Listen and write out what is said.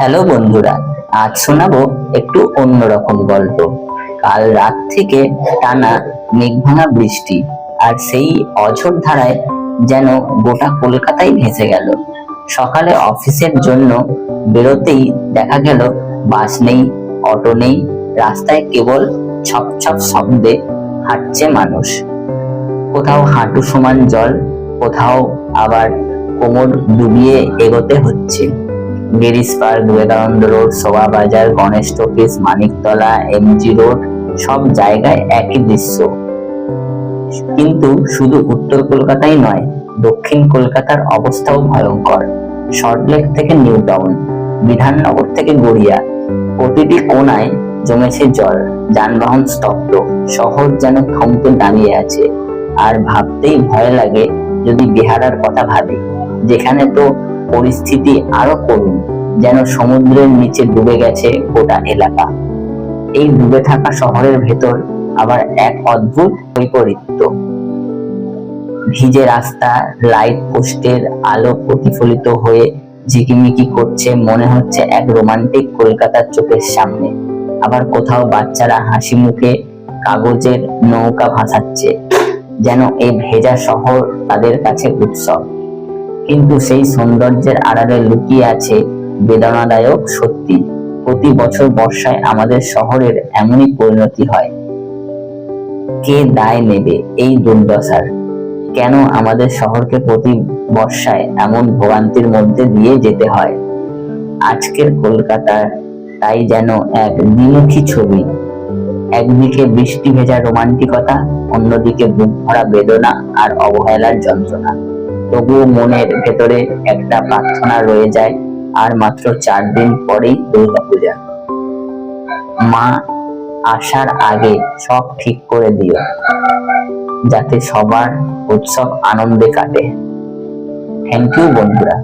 Hello বন্ধুরা, আজ শোনাবো একটু অন্যরকম গল্প। কাল রাত থেকে টানা মেঘভাঙা বৃষ্টি আর সেই অঝোর ধারায় যেন গোটা কলকাতায় ভেসে গেল। সকালে অফিসের জন্য বেরোতেই দেখা গেল, বাস নেই, অটো নেই, রাস্তায় কেবল ছপ ছপ শব্দে হাঁটছে মানুষ। কোথাও হাঁটু সমান জল, কোথাও আবার কোমর ডুবিয়ে এগোতে হচ্ছে। Girish Park Vivekananda Road Shobhabazar Ganesh Talkies Maniktala, MG Road, সব জায়গায় একই দৃশ্য। কিন্তু শুধু উত্তর কলকাতাই নয়, দক্ষিণ কলকাতার অবস্থাও ভয়ঙ্কর। সল্টলেক থেকে নিউ টাউন, বিধাননগর থেকে গড়িয়া, প্রতিটি কোনায় জমেছে জল, যানবাহন স্তব্ধ, শহর যেন থমকে দাঁড়িয়ে আছে। আর ভাবতেই ভয় লাগে যদি বিহারার কথা ভাবি, যেখানে তো পরিস্থিতি আরও করুন, যেন সমুদ্রের নিচে ডুবে গেছে গোটা এলাকা। এই ডুবে থাকা শহরের ভেতর আবার এক অদ্ভুত বৈপরীত্য। ভিজে রাস্তা লাইট পোস্টের আলো প্রতিফলিত হয়ে ঝিকিমিকি করছে, মনে হচ্ছে এক রোমান্টিক কলকাতার চোখের সামনে। আবার কোথাও বাচ্চারা হাসি মুখে কাগজের নৌকা ভাসাচ্ছে, যেন এই ভেজা শহর তাদের কাছে উৎসব। কিন্তু সেই সৌন্দর্যের আড়ালে লুকিয়ে আছে বেদনাদায়ক সত্যি। প্রতি বছর বর্ষায় আমাদের শহরের এমনই পরিণতি হয়। কে দায় নেবে এই দুর্দশার? কেন আমাদের শহরকে প্রতি বর্ষায় এমন ভোগান্তির মধ্যে দিয়ে যেতে হয়? আজকের কলকাতার তাই যেন এক দ্বিমুখী ছবি। একদিকে বৃষ্টি ভেজা রোমান্টিকতা, অন্যদিকে বুক ভরা বেদনা আর অবহেলার যন্ত্রণা। তবুও মনের ভেতরে একটা প্রার্থনা রয়ে যায়, আর মাত্র চার দিন পরেই দুর্গাপূজা। মা, আসার আগে সব ঠিক করে দিও, যাতে সবার উৎসব আনন্দে কাটে। থ্যাংক ইউ বন্ধুরা।